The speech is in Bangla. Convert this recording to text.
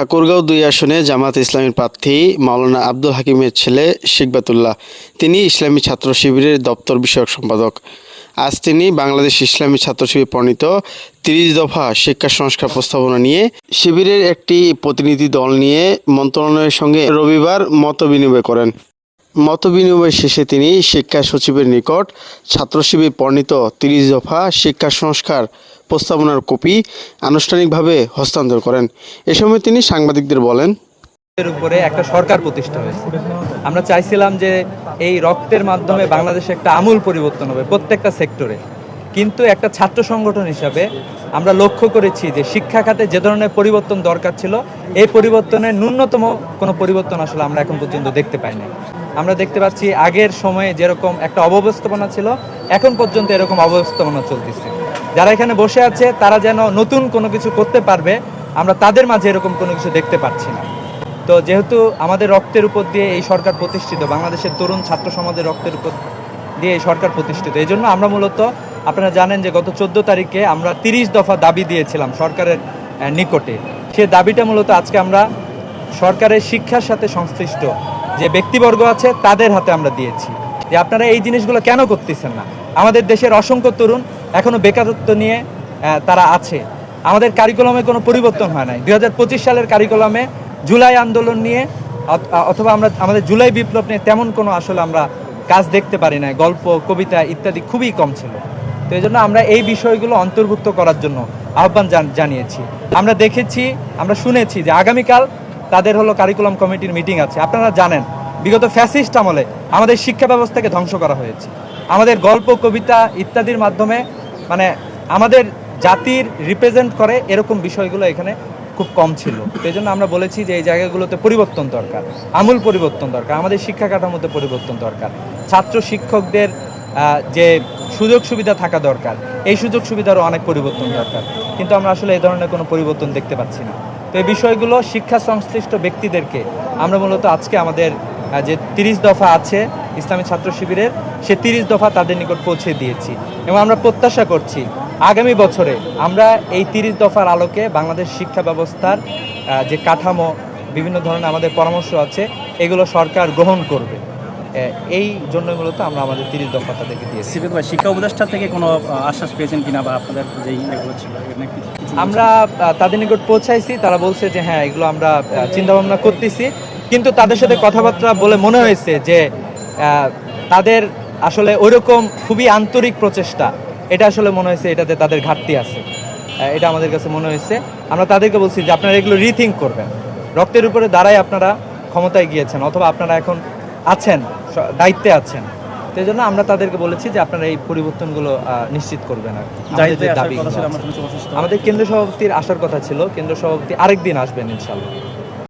ঠাকুরগাঁও দুই আসনে জামাত ইসলামীর প্রার্থী মাওলানা আব্দুল হাকিমের ছেলে শিকবাতুল্লাহ তিনি ইসলামী ছাত্র শিবিরের দপ্তর বিষয়ক সম্পাদক। আজ তিনি বাংলাদেশ ইসলামী ছাত্র শিবির প্রণীত তিরিশ দফা শিক্ষা সংস্কার প্রস্তাবনা নিয়ে শিবিরের একটি প্রতিনিধি দল নিয়ে মন্ত্রণালয়ের সঙ্গে রবিবার মত বিনিময় করেন। মত বিনিময় শেষে তিনি শিক্ষা সচিবের নিকট ছাত্র শিবির প্রণীত তিরিশ দফা শিক্ষা সংস্কার প্রস্তাবনার কপি আনুষ্ঠানিকভাবে হস্তান্তর করেন। এ সময় তিনি সাংবাদিকদের বলেন উপরে একটা সরকার প্রতিষ্ঠা হয়েছে। আমরা চাইছিলাম যে এই রক্তের মাধ্যমে বাংলাদেশে একটা আমূল পরিবর্তন হবে প্রত্যেকটা সেক্টরে। কিন্তু একটা ছাত্র সংগঠন হিসাবে আমরা লক্ষ্য করেছি যে শিক্ষা খাতে যে ধরনের পরিবর্তন দরকার ছিল, এই পরিবর্তনের ন্যূনতম কোনো পরিবর্তন আসলে আমরা এখন পর্যন্ত দেখতে পাইনি। আমরা দেখতে পাচ্ছি আগের সময়ে যেরকম একটা অব্যবস্থাপনা ছিল, এখন পর্যন্ত এরকম অব্যবস্থাপনা চলতেছে। যারা এখানে বসে আছে, তারা যেন নতুন কোনো কিছু করতে পারবে, আমরা তাদের মাঝে এরকম কোনো কিছু দেখতে পাচ্ছি না। তো যেহেতু আমাদের রক্তের উপর দিয়ে এই সরকার প্রতিষ্ঠিত, বাংলাদেশের তরুণ ছাত্র সমাজের রক্তের উপর দিয়ে এই সরকার প্রতিষ্ঠিত, এই জন্য আমরা মূলত, আপনারা জানেন যে গত চোদ্দ তারিখে আমরা তিরিশ দফা দাবি দিয়েছিলাম সরকারের নিকটে। সে দাবিটা মূলত আজকে আমরা সরকারের শিক্ষার সাথে সংশ্লিষ্ট যে ব্যক্তিবর্গ আছে, তাদের হাতে আমরা দিয়েছি। যে আপনারা এই জিনিসগুলো কেন করতেছেন না? আমাদের দেশের অসংখ্য তরুণ এখনও বেকারত্ব নিয়ে তারা আছে। আমাদের কারিকুলামে কোনো পরিবর্তন হয় নাই। দুই হাজার পঁচিশ সালের কারিকুলামে জুলাই আন্দোলন নিয়ে অথবা আমরা, আমাদের জুলাই বিপ্লব নিয়ে তেমন কোনো আসলে আমরা কাজ দেখতে পারি না গল্প, কবিতা ইত্যাদি খুবই কম ছিল। তো এই জন্য আমরা এই বিষয়গুলো অন্তর্ভুক্ত করার জন্য আহ্বান জানিয়েছি। আমরা দেখেছি, আমরা শুনেছি যে আগামীকাল তাদের হলো কারিকুলাম কমিটির মিটিং আছে। আপনারা জানেন, বিগত ফ্যাসিস্ট আমলে আমাদের শিক্ষা ব্যবস্থাকে ধ্বংস করা হয়েছে। আমাদের গল্প, কবিতা ইত্যাদির মাধ্যমে মানে আমাদের জাতির রিপ্রেজেন্ট করে এরকম বিষয়গুলো এখানে খুব কম ছিল। সেই জন্য আমরা বলেছি যে এই জায়গাগুলোতে পরিবর্তন দরকার, আমূল পরিবর্তন দরকার, আমাদের শিক্ষা কাঠামোতে পরিবর্তন দরকার। ছাত্র শিক্ষকদের যে সুযোগ সুবিধা থাকা দরকার, এই সুযোগ সুবিধারও অনেক পরিবর্তন দরকার। কিন্তু আমরা আসলে এই ধরনের কোনো পরিবর্তন দেখতে পাচ্ছি না। তো এই বিষয়গুলো শিক্ষা সংশ্লিষ্ট ব্যক্তিদেরকে, আমরা মূলত আজকে আমাদের যে তিরিশ দফা আছে ইসলামী ছাত্র শিবিরের, সে তিরিশ দফা তাদের নিকট পৌঁছে দিয়েছি। এবং আমরা প্রত্যাশা করছি, আগামী বছরে আমরা এই তিরিশ দফার আলোকে বাংলাদেশ শিক্ষা ব্যবস্থার যে কাঠামো, বিভিন্ন ধরনের আমাদের পরামর্শ আছে, এগুলো সরকার গ্রহণ করবে। এই জন্য মূলত আমরা আমাদের তিরিশ দফা তাদেরকে দিয়েছি। ভাই শিক্ষা উপদেষ্টা থেকে কোনো আশ্বাস পেয়েছেন কিনা বা আপনাদের যেই এগুলো ছিল কিছু আমরা তাদের নিকট পৌঁছাইছি তারা বলছে যে হ্যাঁ এগুলো আমরা চিন্তা ভাবনা করতেছি। কিন্তু তাদের সাথে কথাবার্তা বলে মনে হয়েছে যে তাদের আসলে ওইরকম খুবই আন্তরিক প্রচেষ্টা। এটা আসলে মনে হয়েছে এটাতে তাদের ঘাটতি আছে। এটা আমাদের কাছে মনে হয়েছে। আমরা তাদেরকে বলছি যে আপনারা এগুলো রিথিঙ্ক করবেন। রক্তের উপরে দাঁড়ায় আপনারা ক্ষমতায় গিয়েছেন অথবা আপনারা এখন আছেন দায়িত্বে আছেন। সেই জন্য আমরা তাদেরকে বলেছি যে আপনারা এই পরিবর্তনগুলো আহ, নিশ্চিত করবেন আর আমাদের কেন্দ্র সভাপতির আসার কথা ছিল কেন্দ্র সভাপতি আরেকদিন আসবেন ইনশাল্লাহ